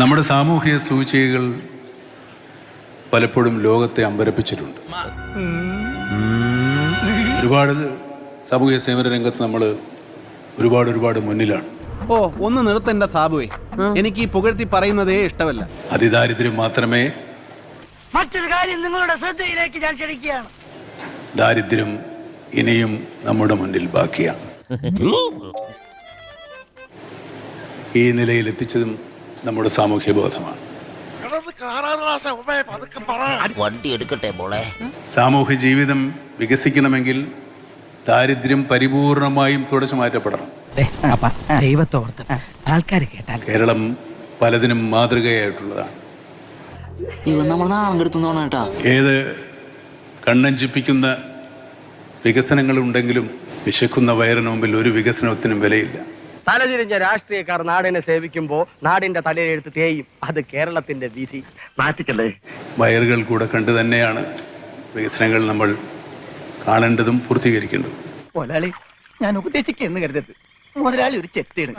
നമ്മുടെ സാമൂഹിക സൂചികകൾ പലപ്പോഴും ലോകത്തെ അമ്പരപ്പിച്ചിട്ടുണ്ട്. ഒരുപാട് സാമൂഹിക സേവന രംഗത്ത് നമ്മൾ ഒരുപാട് ഒരുപാട് മുന്നിലാണ്. ഓ ഒന്ന് നിർത്തണ്ട സാബുവേ. എനിക്ക് ഈ പുകഴ്ത്തി പറയുന്നതേ ഇഷ്ടമല്ല. അതിദാരിദ്ര്യം മാത്രമേ മറ്റൊരു കാര്യം നിങ്ങളുടെ ശ്രദ്ധയിലേക്ക് ഞാൻ ക്ഷണിക്കുകയാണ്. ദാരിദ്ര്യം ഇനിയും നമ്മുടെ മുന്നിൽ ബാക്കിയാണ്. ഈ നിലയിൽ എത്തിച്ചതും നമ്മുടെ സാമൂഹ്യ ബോധമാണ് വണ്ടി എടുക്കട്ടെ മോളെ. സാമൂഹ്യ ജീവിതം വികസിക്കണമെങ്കിൽ ദാരിദ്ര്യം പരിപൂർണമായും തുടച്ചു മാറ്റപ്പെടണം. ദൈവത്തോർത്ത് ആൾക്കാർ കേട്ടാൽ കേരളം പലതിനും മാതൃകയായിട്ടുള്ളതാണ്. ഇവൻ നമ്മൾ ഏത് കണ്ണഞ്ചിപ്പിക്കുന്ന വികസനങ്ങളുണ്ടെങ്കിലും വിശക്കുന്ന വയറിന് മുമ്പിൽ ഒരു വികസനത്തിനും വിലയില്ല. തലതിരിഞ്ഞ രാഷ്ട്രീയക്കാർ നാടിനെ സേവിക്കുമ്പോ നാടിന്റെ തലയിലെടുത്ത് തേയും. അത് കേരളത്തിന്റെ വിധി. മാറ്റിക്കല്ലേ? വയറുകൾ കൂടെ കണ്ടു തന്നെയാണ് വികസനങ്ങൾ നമ്മൾ കാണേണ്ടതും പൂർത്തീകരിക്കേണ്ടതും. മുതലാളി ഞാൻ ഉപദേശിക്കുന്നു കരുതരുത്. മുതലാളി ഒരു ചെത്തിയാണ്